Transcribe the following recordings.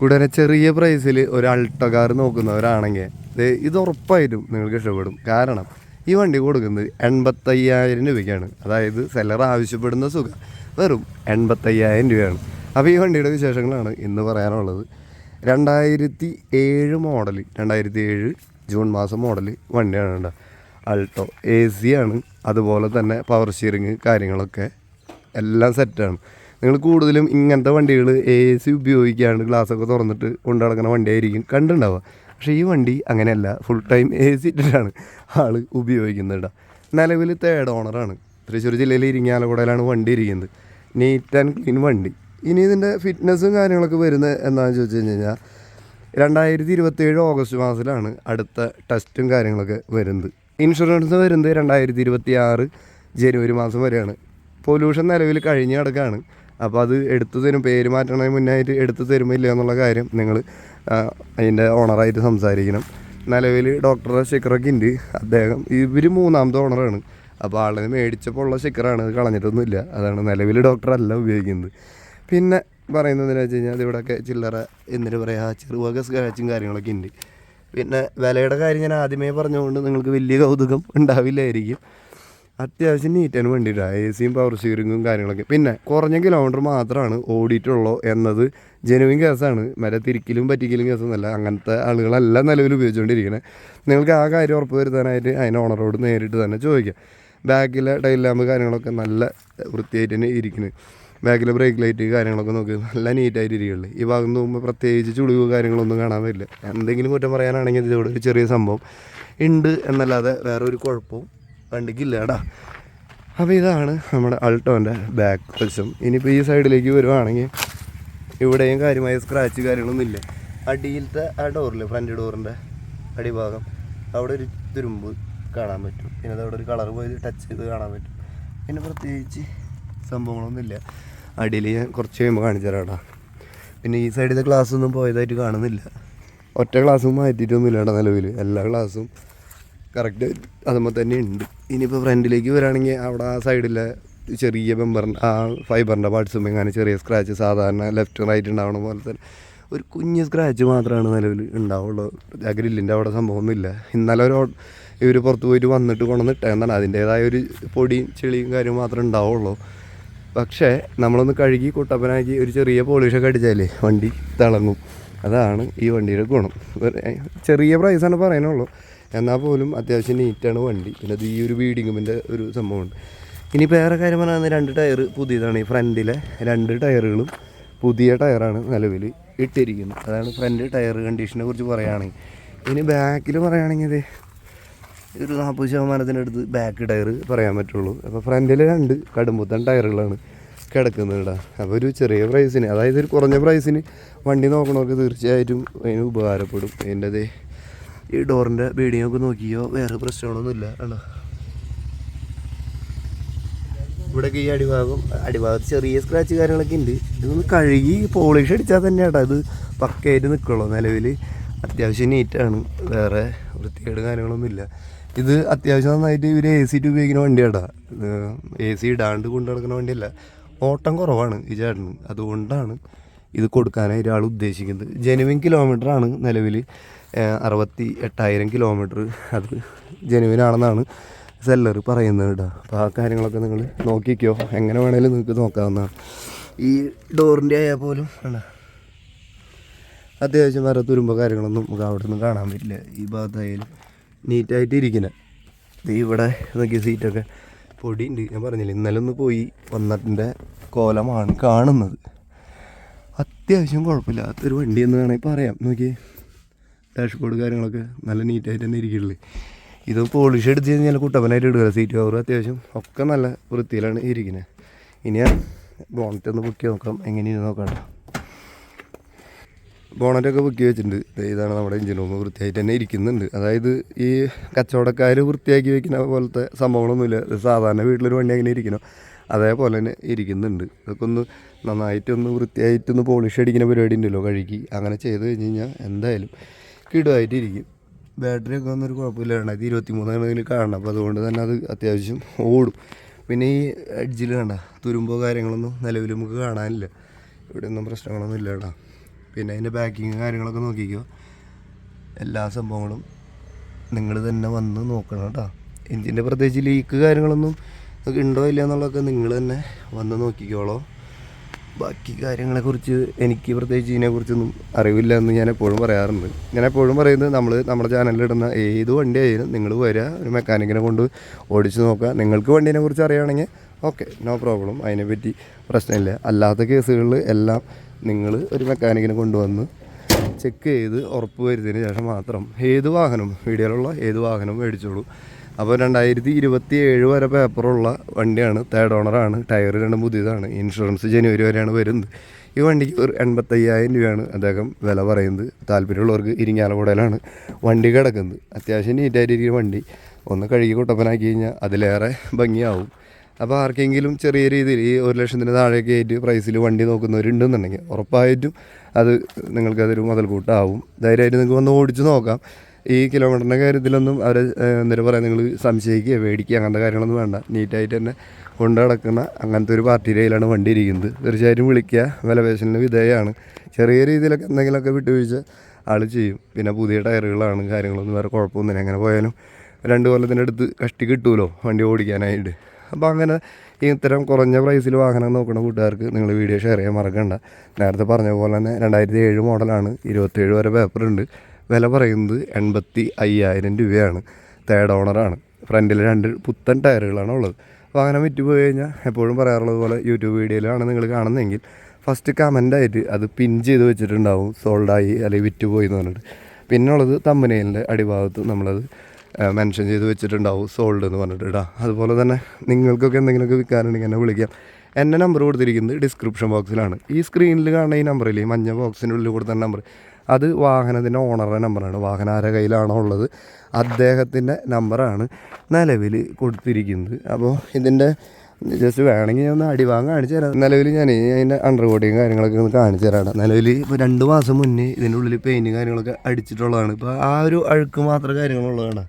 കൂടാതെ ചെറിയ പ്രൈസിൽ ഒരു അൾട്ടോ കാർ നോക്കുന്നവരാണെങ്കിൽ ഇത് ഉറപ്പായിട്ടും നിങ്ങൾക്ക് ഇഷ്ടപ്പെടും. കാരണം ഈ വണ്ടി കൊടുക്കുന്നത് എൺപത്തയ്യായിരം രൂപയ്ക്കാണ്. അതായത് സെല്ലർ ആവശ്യപ്പെടുന്ന സുഖം. വെറും എൺപത്തയ്യായിരം രൂപയാണ്. അപ്പോൾ ഈ വണ്ടിയുടെ വിശേഷങ്ങളാണ് ഇന്ന് പറയാനുള്ളത്. രണ്ടായിരത്തി ഏഴ് മോഡൽ രണ്ടായിരത്തി ഏഴ് ജൂൺ മാസം മോഡൽ വണ്ടിയാണ് കേട്ടോ. അൾട്ടോ എ സി ആണ്. അതുപോലെ തന്നെ പവർ സ്റ്റിയറിങ് കാര്യങ്ങളൊക്കെ എല്ലാം സെറ്റാണ് നിങ്ങൾ കൂടുതലും ഇങ്ങനത്തെ വണ്ടികൾ എ സി ഉപയോഗിക്കാണ്ട് ഗ്ലാസ്സൊക്കെ തുറന്നിട്ട് കൊണ്ടു നടക്കുന്ന വണ്ടിയായിരിക്കും കണ്ടുണ്ടാവുക പക്ഷേ ഈ വണ്ടി അങ്ങനെയല്ല. ഫുൾ ടൈം എ സി ഇട്ടിട്ടാണ് ആൾ ഉപയോഗിക്കുന്നത് നിലവിൽ തേർഡ് ഓണറാണ് തൃശ്ശൂർ ജില്ലയിൽ ഇരിങ്ങാലക്കുടയിലാണ് വണ്ടി ഇരിക്കുന്നത്. നീറ്റ് ആൻഡ് ക്ലീൻ വണ്ടി. ഇനി ഇതിന്റെ ഫിറ്റ്നസ്സും കാര്യങ്ങളൊക്കെ വരുന്നത് എന്താണെന്ന് ചോദിച്ചു കഴിഞ്ഞ് കഴിഞ്ഞാൽ രണ്ടായിരത്തി ഇരുപത്തേഴ് ഓഗസ്റ്റ് മാസത്തിലാണ് അടുത്ത ടെസ്റ്റും കാര്യങ്ങളൊക്കെ വരുന്നത്. ഇൻഷുറൻസ് വരുന്നത് രണ്ടായിരത്തി ഇരുപത്തി ആറ് ജനുവരി മാസം വരെയാണ്. പൊല്യൂഷൻ നിലവിൽ കഴിഞ്ഞ് കിടക്കുകയാണ് അപ്പോൾ അത് എടുത്തു തരും പേര് മാറ്റണതിന് മുന്നായിട്ട് എടുത്തു തരുമില്ല എന്നുള്ള കാര്യം നിങ്ങൾ അതിന്റെ ഓണറായിട്ട് സംസാരിക്കണം. നിലവിൽ ഡോക്ടർ ശിഖറൊക്കെ ഉണ്ട്. അദ്ദേഹം ഇവർ മൂന്നാമത്തെ ഓണറാണ്. അപ്പോൾ ആളിന് മേടിച്ചപ്പോൾ ഉള്ള ശിഖറാണ്. അത് കളഞ്ഞിട്ടൊന്നുമില്ല. അതാണ് നിലവിൽ ഡോക്ടറല്ല ഉപയോഗിക്കുന്നത്. പിന്നെ പറയുന്നത് വെച്ച് കഴിഞ്ഞാൽ ഇവിടെയൊക്കെ ചില്ലറ എന്നിട്ട് പറയുക ചെറുവക സ്ക്രാച്ചും കാര്യങ്ങളൊക്കെ ഉണ്ട്. പിന്നെ വിലയുടെ കാര്യം ഞാൻ ആദ്യമേ പറഞ്ഞുകൊണ്ട് നിങ്ങൾക്ക് വലിയ കൗതുകം ഉണ്ടാവില്ലായിരിക്കും. അത്യാവശ്യം നീറ്റാണ് വേണ്ടിയിട്ടാണ് എ സിയും പവർ സ്റ്റിയറിങ്ങും കാര്യങ്ങളൊക്കെ. പിന്നെ കുറഞ്ഞ കിലോമീറ്റർ മാത്രമാണ് ഓടിയിട്ടുള്ളൂ എന്നത് ജനുവിൻ കേസാണ് മറ്റേ തിരിക്കലും പറ്റിക്കലും കേസൊന്നുമല്ല അങ്ങനത്തെ ആളുകളല്ല നിലവിൽ ഉപയോഗിച്ചുകൊണ്ടിരിക്കുന്നത് നിങ്ങൾക്ക് ആ കാര്യം ഉറപ്പ് വരുത്താനായിട്ട് അതിന് ഓണറോട് നേരിട്ട് തന്നെ ചോദിക്കാം. ബാക്കിലെ ടൈൽ ലാമ്പ് കാര്യങ്ങളൊക്കെ നല്ല വൃത്തിയായിട്ട് തന്നെ ഇരിക്കുന്നത് ബാക്കിലെ ബ്രേക്ക് ലൈറ്റ് കാര്യങ്ങളൊക്കെ നോക്കി. നല്ല നീറ്റായിട്ട് ഇരിക്കുള്ളൂ ഈ ഭാഗം നോക്കുമ്പോൾ പ്രത്യേകിച്ച് ചുളിവ് കാര്യങ്ങളൊന്നും കാണാൻ പറ്റില്ല. എന്തെങ്കിലും കുറ്റം പറയാനാണെങ്കിൽ ഇതിലൂടെ ഒരു ചെറിയ സംഭവം ഉണ്ട് എന്നല്ലാതെ വേറെ ഒരു കുഴപ്പവും വണ്ടിക്കില്ല കേടാ അപ്പോൾ ഇതാണ് നമ്മുടെ അൾട്ടോന്റെ ബാക്ക് വശം ഇനിയിപ്പോൾ ഈ സൈഡിലേക്ക് വരുവാണെങ്കിൽ ഇവിടെയും കാര്യമായ സ്ക്രാച്ച് കാര്യങ്ങളൊന്നും ഇല്ല. അടിയിലത്തെ ആ ഡോറിൽ ഫ്രണ്ട് ഡോറിന്റെ അടിഭാഗം അവിടെ ഒരു തുരുമ്പ് കാണാൻ പറ്റും. പിന്നെ അതവിടെ ഒരു കളർ പോയി ടച്ച് ചെയ്ത് കാണാൻ പറ്റും. പിന്നെ പ്രത്യേകിച്ച് സംഭവങ്ങളൊന്നുമില്ല അടിയിൽ ഞാൻ കുറച്ച് കഴിയുമ്പോൾ കാണിച്ചു തരാടാ. പിന്നെ ഈ സൈഡിലെ ഗ്ലാസ്സൊന്നും പോയതായിട്ട് കാണുന്നില്ല. ഒറ്റ ഗ്ലാസ്സും മാറ്റിയിട്ടൊന്നുമില്ല നിലവിൽ എല്ലാ ഗ്ലാസ്സും കറക്റ്റ് അതുമ്പോൾ തന്നെ ഉണ്ട് ഇനിയിപ്പോൾ ഫ്രണ്ടിലേക്ക് വരാണെങ്കിൽ അവിടെ ആ സൈഡിലെ ചെറിയ ബെമ്പറിന്റെ ആ ഫൈബറിന്റെ പാർട്സും എങ്ങനെ ചെറിയ സ്ക്രാച്ച് സാധാരണ ലെഫ്റ്റ് റൈറ്റ് ഉണ്ടാവണ പോലെ തന്നെ ഒരു കുഞ്ഞ് സ്ക്രാച്ച് മാത്രമാണ് നിലവിൽ ഉണ്ടാവുള്ളൂ ആ ഗ്രില്ലിന്റെ അവിടെ സംഭവമൊന്നുമില്ല ഇന്നലെ ഒരു ഇവർ പുറത്ത് പോയിട്ട് വന്നിട്ട് കൊണ്ടുവന്നിട്ടേന്നാണ് അതിന്റേതായ ഒരു പൊടിയും ചെളിയും കാര്യവും മാത്രമേ ഉണ്ടാവുള്ളൂ പക്ഷേ നമ്മളൊന്ന് കഴുകി കുട്ടപ്പനാക്കി ഒരു ചെറിയ പോളിഷൊക്കെ അടിച്ചാലേ വണ്ടി തിളങ്ങും. അതാണ് ഈ വണ്ടിയുടെ ഗുണം. ചെറിയ പ്രൈസാണ് പറയാനുള്ളൂ. എന്നാൽ പോലും അത്യാവശ്യം നീറ്റാണ് വണ്ടി. പിന്നെ അത് ഈ ഒരു വീഡിങ്ങുമിന്റെ ഒരു സംഭവമുണ്ട്. ഇനി വേറെ കാര്യം പറഞ്ഞാൽ രണ്ട് ടയർ പുതിയതാണ് ഈ ഫ്രണ്ടിലെ രണ്ട് ടയറുകളും പുതിയ ടയറാണ് നിലവിൽ ഇട്ടിരിക്കുന്നത്. അതാണ് ഫ്രണ്ട് ടയർ കണ്ടീഷനെ കുറിച്ച് പറയുകയാണെങ്കിൽ. ഇനി ബാക്കിൽ പറയുകയാണെങ്കിൽ ഒരു നാൽപ്പത് ശതമാനത്തിന്റെ അടുത്ത് ബാക്ക് ടയർ പറയാൻ പറ്റുള്ളൂ. അപ്പോൾ ഫ്രണ്ടിൽ രണ്ട് കടുമ്പുത്തൻ ടയറുകളാണ് കിടക്കുന്നത് അപ്പോൾ ഒരു ചെറിയ പ്രൈസിന് അതായത് ഒരു കുറഞ്ഞ പ്രൈസിന് വണ്ടി നോക്കണവർക്ക് തീർച്ചയായിട്ടും അതിന് ഉപകാരപ്പെടും. അതേ ഈ ഡോറിന്റെ ബീഡിങ്ങൊക്കെ നോക്കിയോ? വേറെ പ്രശ്നങ്ങളൊന്നുമില്ല കണ്ടോ ഇവിടെ ഈ അടിഭാഗം അടിഭാഗത്ത് ചെറിയ സ്ക്രാച്ച് കാര്യങ്ങളൊക്കെ ഉണ്ട്. ഇതൊന്ന് കഴുകി പോളിഷ് അടിച്ചാൽ തന്നെ കേട്ടോ ഇത് പക്കയായിട്ട് നിൽക്കുള്ളൂ നിലവിൽ അത്യാവശ്യം നീറ്റാണ് വേറെ വൃത്തികേട് കാര്യങ്ങളൊന്നുമില്ല. ഇത് അത്യാവശ്യം നന്നായിട്ട് ഇവർ എ സി ഉപയോഗിക്കുന്ന വണ്ടിയാടാ എ സി ഇടാണ്ട് കൊണ്ടു നടക്കുന്ന വണ്ടിയല്ല. ഓട്ടം കുറവാണ് ഈ ചേട്ടന്. അതുകൊണ്ടാണ് ഇത് കൊടുക്കാനായി ആൾ ഉദ്ദേശിക്കുന്നത്. ജെനുവിൻ കിലോമീറ്റർ ആണ് നിലവിൽ. അറുപത്തി എട്ടായിരം കിലോമീറ്റർ അത് ജനുവിനാണെന്നാണ് സെല്ലർ പറയുന്നത് കേട്ടോ. അപ്പോൾ ആ കാര്യങ്ങളൊക്കെ നിങ്ങൾ നോക്കിക്കോ. എങ്ങനെ വേണേലും നിങ്ങൾക്ക് നോക്കാവുന്നതാണ്. ഈ ഡോറിന്റെ ആയാൽ പോലും വേണ്ട അത്യാവശ്യം വേറെ തുരുമ്പോ കാര്യങ്ങളൊന്നും നമുക്ക് അവിടെ നിന്ന് കാണാൻ പറ്റില്ല. ഈ ഭാഗത്തായാലും നീറ്റായിട്ട് ഇരിക്കുന്നത് ഇത് ഇവിടെ നോക്കിയ സീറ്റൊക്കെ പൊടിയുണ്ട്. ഞാൻ പറഞ്ഞില്ല ഇന്നലെ ഒന്ന് പോയി വന്നിട്ടിന്റെ കോലമാണ് കാണുന്നത്. അത്യാവശ്യം കുഴപ്പമില്ലാത്തൊരു വണ്ടി എന്ന് വേണമെങ്കിൽ പറയാം. നോക്കി ഡാഷ്ബോർഡ് കാര്യങ്ങളൊക്കെ നല്ല നീറ്റായിട്ട് തന്നെ ഇരിക്കുള്ളൂ ഇത് പോളിഷ് എടുത്ത് കഴിഞ്ഞാൽ കുട്ടപ്പനായിട്ട് ഇടുക സീറ്റ് കവർ അത്യാവശ്യം ഒക്കെ നല്ല വൃത്തിയിലാണ് ഇരിക്കുന്നത്. ഇനി ഞാൻ ബോണറ്റ് ഒന്ന് ബുക്ക് നോക്കാം. എങ്ങനെയാണ് നോക്കാം ബോണറ്റൊക്കെ ബുക്ക് വെച്ചിട്ടുണ്ട്. ഇതാണ് നമ്മുടെ എഞ്ചിൻ റൂം വൃത്തിയായിട്ട് തന്നെ ഇരിക്കുന്നുണ്ട്. അതായത് ഈ കച്ചവടക്കാർ വൃത്തിയാക്കി വെക്കുന്ന പോലത്തെ സംഭവങ്ങളൊന്നുമില്ല. സാധാരണ വീട്ടിലൊരു വണ്ടി എങ്ങനെ ഇരിക്കണോ? അതേപോലെ തന്നെ ഇരിക്കുന്നുണ്ട്. ഇതൊക്കെ ഒന്ന് നന്നായിട്ടൊന്ന് വൃത്തിയായിട്ടൊന്ന് പോളിഷ് അടിക്കുന്ന പരിപാടി ഉണ്ടല്ലോ കഴുകി. അങ്ങനെ ചെയ്ത് കഴിഞ്ഞ് കഴിഞ്ഞാൽ എന്തായാലും കിടുവായിട്ട് ഇരിക്കും ബാറ്ററി ഒക്കെ ഒന്നൊരു കുഴപ്പമില്ല. രണ്ടായിരത്തി ഇരുപത്തി മൂന്നാണ് ഇതിൽ കാണണം അപ്പോൾ അതുകൊണ്ട് തന്നെ അത് അത്യാവശ്യം ഓടും. പിന്നെ ഈ എഡ്ജിൽ കണ്ട തുരുമ്പോ കാര്യങ്ങളൊന്നും നിലവിൽ നമുക്ക് കാണാനില്ല. ഇവിടെ ഒന്നും പ്രശ്നങ്ങളൊന്നും ഇല്ല കേട്ടോ. പിന്നെ അതിന്റെ ബാക്കിങ് കാര്യങ്ങളൊക്കെ നോക്കിക്കോ. എല്ലാ സംഭവങ്ങളും നിങ്ങൾ തന്നെ വന്ന് നോക്കണം കേട്ടോ. എഞ്ചിന്റെ പ്രത്യേകിച്ച് ലീക്ക് കാര്യങ്ങളൊന്നും ഉണ്ടോ ഇല്ല എന്നുള്ളതൊക്കെ നിങ്ങൾ തന്നെ വന്ന് നോക്കിക്കോളോ. ബാക്കി കാര്യങ്ങളെക്കുറിച്ച് എനിക്ക് പ്രത്യേകിച്ച് ഇതിനെക്കുറിച്ചൊന്നും അറിവില്ല എന്ന് ഞാൻ എപ്പോഴും പറയാറുണ്ട്. ഞാൻ എപ്പോഴും പറയുന്നത് നമ്മൾ നമ്മുടെ ചാനലിലിടുന്ന ഏത് വണ്ടി ആയാലും നിങ്ങൾ വരിക ഒരു മെക്കാനിക്കിനെ കൊണ്ട് ഓടിച്ച് നോക്കുക. നിങ്ങൾക്ക് വണ്ടീനെക്കുറിച്ച് അറിയുകയാണെങ്കിൽ ഓക്കെ നോ പ്രോബ്ലം. അതിനെപ്പറ്റി പ്രശ്നമില്ല. അല്ലാത്ത കേസുകളിൽ എല്ലാം നിങ്ങൾ ഒരു മെക്കാനിക്കിനെ കൊണ്ടുവന്ന് ചെക്ക് ചെയ്ത് ഉറപ്പ് വരുത്തിന് ശേഷം മാത്രം ഏത് വാഹനവും വീഡിയോയിലുള്ള ഏത് വാഹനവും മേടിച്ചോളൂ. അപ്പോൾ രണ്ടായിരത്തി ഇരുപത്തി ഏഴ് വരെ പേപ്പറുള്ള വണ്ടിയാണ്. തേർഡ് ഓണറാണ് ടയർ രണ്ടും പുതിയതാണ്. ഇൻഷുറൻസ് ജനുവരി വരെയാണ് വരുന്നത്. ഈ വണ്ടിക്ക് ഒരു എൺപത്തയ്യായിരം രൂപയാണ് അദ്ദേഹം വില പറയുന്നത്. താല്പര്യമുള്ളവർക്ക് ഇരിങ്ങാലക്കുടയിലാണ് വണ്ടി കിടക്കുന്നത്. അത്യാവശ്യം നീറ്റായിട്ടിരിക്കുന്ന വണ്ടി. ഒന്ന് കഴുകി കുട്ടപ്പനാക്കി കഴിഞ്ഞാൽ അതിലേറെ ഭംഗിയാവും. അപ്പോൾ ആർക്കെങ്കിലും ചെറിയ രീതിയിൽ ഈ ഒരു ലക്ഷത്തിന് താഴെയൊക്കെ ആയിട്ട് പ്രൈസിൽ വണ്ടി നോക്കുന്നവരുണ്ടെന്നുണ്ടെങ്കിൽ ഉറപ്പായിട്ടും അത് നിങ്ങൾക്കതൊരു മുതൽക്കൂട്ടാവും. ധൈര്യമായിട്ട് നിങ്ങൾക്ക് വന്ന് ഓടിച്ച് നോക്കാം. ഈ കിലോമീറ്ററിന്റെ കാര്യത്തിലൊന്നും അവർ എന്തെങ്കിലും പറയാം നിങ്ങൾ സംശയിക്കുക മേടിക്കുക അങ്ങനത്തെ കാര്യങ്ങളൊന്നും വേണ്ട. നീറ്റായിട്ട് തന്നെ കൊണ്ടു നടക്കുന്ന അങ്ങനത്തെ ഒരു പാർട്ടിയുടെ കയ്യിലാണ് വണ്ടി ഇരിക്കുന്നത്. തീർച്ചയായിട്ടും വിളിക്കുക. വിലപേശലിന് വിധേയമാണ് ചെറിയ രീതിയിലൊക്കെ എന്തെങ്കിലുമൊക്കെ വിട്ടുവീഴ്ച ആൾ ചെയ്യും. പിന്നെ പുതിയ ടയറുകളാണ് കാര്യങ്ങളൊന്നും വേറെ കുഴപ്പമൊന്നുമില്ല എങ്ങനെ പോയാലും രണ്ട് കൊല്ലത്തിന്റെ അടുത്ത് കഷ്ടി കിട്ടുമല്ലോ വണ്ടി ഓടിക്കാനായിട്ട്. അപ്പോൾ അങ്ങനെ ഈ ഇത്തരം കുറഞ്ഞ പ്രൈസിൽ വാഹനം നോക്കുന്ന കൂട്ടുകാർക്ക് നിങ്ങൾ വീഡിയോ ഷെയർ ചെയ്യാൻ മറക്കണ്ട. നേരത്തെ പറഞ്ഞ പോലെ തന്നെ രണ്ടായിരത്തി ഏഴ് മോഡലാണ് ഇരുപത്തേഴ് വരെ പേപ്പർ ഉണ്ട്. വില പറയുന്നത് എൺപത്തി അയ്യായിരം രൂപയാണ്. തേർഡ് ഓണറാണ് ഫ്രണ്ടിൽ രണ്ട് പുത്തൻ ടയറുകളാണ് ഉള്ളത്. അങ്ങനെ വിറ്റ് പോയി കഴിഞ്ഞാൽ എപ്പോഴും പറയാറുള്ളത് പോലെ യൂട്യൂബ് വീഡിയോയിലാണ് നിങ്ങൾ കാണുന്നതെങ്കിൽ ഫസ്റ്റ് കമന്റായിട്ട് അത് പിൻ ചെയ്ത് വെച്ചിട്ടുണ്ടാവും. സോൾഡായി അല്ലെങ്കിൽ വിറ്റ് പോയി എന്ന് പറഞ്ഞിട്ട്. പിന്നുള്ളത് തമ്പനയിലിന്റെ അടിഭാഗത്ത് നമ്മളത് മെൻഷൻ ചെയ്ത് വെച്ചിട്ടുണ്ടാവും. സോൾഡ് എന്ന് പറഞ്ഞിട്ട് ഇടാം അതുപോലെ തന്നെ നിങ്ങൾക്കൊക്കെ എന്തെങ്കിലുമൊക്കെ വിൽക്കാനുണ്ടെങ്കിൽ എന്നെ വിളിക്കാം. എന്റെ നമ്പർ കൊടുത്തിരിക്കുന്നത് ഡിസ്ക്രിപ്ഷൻ ബോക്സിലാണ് ഈ സ്ക്രീനിൽ കാണുന്ന ഈ നമ്പറിൽ മഞ്ഞ ബോക്സിന്റെ ഉള്ളിൽ കൊടുത്ത നമ്പർ അത് വാഹനത്തിന്റെ ഓണറുടെ നമ്പറാണ്. വാഹനം ആരുടെ കയ്യിലാണോ ഉള്ളത്? അദ്ദേഹത്തിന്റെ നമ്പറാണ് നിലവിൽ കൊടുത്തിരിക്കുന്നത്. അപ്പോൾ ഇതിന്റെ ജസ്റ്റ് വേണമെങ്കിൽ ഞാൻ ഒന്ന് അടിവാങ് കാണിച്ചു തരാം. നിലവിൽ ഞാൻ അതിന്റെ അണ്ടർ കോട്ടിങ് കാര്യങ്ങളൊക്കെ ഒന്ന് കാണിച്ചു തരാം. നിലവിൽ ഇപ്പോൾ രണ്ട് മാസം മുന്നേ ഇതിന്റെ ഉള്ളിൽ പെയിന്റും കാര്യങ്ങളൊക്കെ അടിച്ചിട്ടുള്ളതാണ്. ഇപ്പോൾ ആ ഒരു അഴുക്ക് മാത്രം കാര്യങ്ങളുള്ളതാണ്.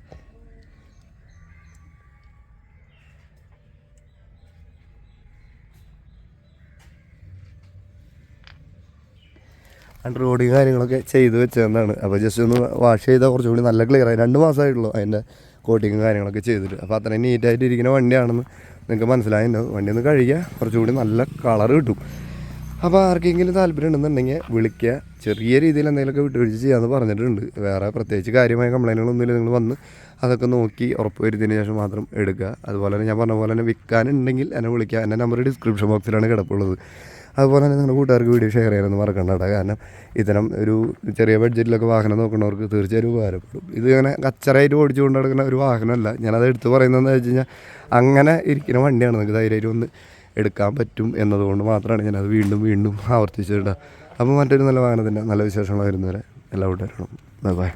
കോട്ടിങ് കാര്യങ്ങളൊക്കെ ചെയ്ത് വെച്ചതെന്നാണ്. അപ്പോൾ ജസ്റ്റ് ഒന്ന് വാഷ് ചെയ്താൽ കുറച്ചുകൂടി നല്ല ക്ലിയർ ആയി. രണ്ട് മാസമായിട്ടുള്ളൂ അതിന്റെ കോട്ടിങ്ങും കാര്യങ്ങളൊക്കെ ചെയ്തിട്ട്. അപ്പോൾ അത്രയും നീറ്റായിട്ട് ഇരിക്കുന്ന വണ്ടിയാണെന്ന് നിങ്ങൾക്ക് മനസ്സിലായിട്ടുണ്ടാവും വണ്ടി ഒന്ന് കഴുകിയാൽ കുറച്ചുകൂടി നല്ല കളർ കിട്ടും. അപ്പോൾ ആർക്കെങ്കിലും താല്പര്യം ഉണ്ടെന്നുണ്ടെങ്കിൽ വിളിക്കുക. ചെറിയ രീതിയിൽ എന്തെങ്കിലുമൊക്കെ വിട്ടുവീഴ്ച ചെയ്യാമെന്ന് പറഞ്ഞിട്ടുണ്ട്. വേറെ പ്രത്യേകിച്ച് കാര്യമായ കംപ്ലൈന്റുകളൊന്നുമില്ല നിങ്ങൾ വന്ന് അതൊക്കെ നോക്കി ഉറപ്പ് വരുത്തിയതിന് ശേഷം മാത്രം എടുക്കുക. അതുപോലെ തന്നെ ഞാൻ പറഞ്ഞ പോലെ തന്നെ വിൽക്കാനുണ്ടെങ്കിൽ എന്നെ വിളിക്കുക. എന്റെ നമ്പർ ഡിസ്ക്രിപ്ഷൻ ബോക്സിലാണ് കിടപ്പുള്ളത്. അതുപോലെ തന്നെ നിങ്ങളുടെ കൂട്ടുകാർക്ക് വീഡിയോ ഷെയർ ചെയ്യാനൊന്നും മറക്കണ്ട കാരണം ഇത്തരം ഒരു ചെറിയ ബഡ്ജറ്റിലൊക്കെ വാഹനം നോക്കുന്നവർക്ക് തീർച്ചയായും ഉപകാരപ്പെടും. ഇത് ഇങ്ങനെ കച്ചറായിട്ട് ഓടിച്ചു കൊണ്ട് നടക്കുന്ന ഒരു വാഹനമല്ല. ഞാനത് എടുത്ത് പറയുന്നതെന്ന് വെച്ച് കഴിഞ്ഞാൽ അങ്ങനെ ഇരിക്കുന്ന വണ്ടിയാണ്. നിങ്ങൾക്ക് ധൈര്യമായിട്ട് ഒന്ന് എടുക്കാൻ പറ്റും എന്നതുകൊണ്ട് മാത്രമാണ് ഞാനത് വീണ്ടും വീണ്ടും ആവർത്തിച്ചിട്ട് അപ്പോൾ മറ്റൊരു നല്ല വാഹനത്തിന്റെ നല്ല വിശേഷങ്ങൾ വരുന്നവരെ എല്ലാ കൂട്ടുകാരും ബൈ ബൈ.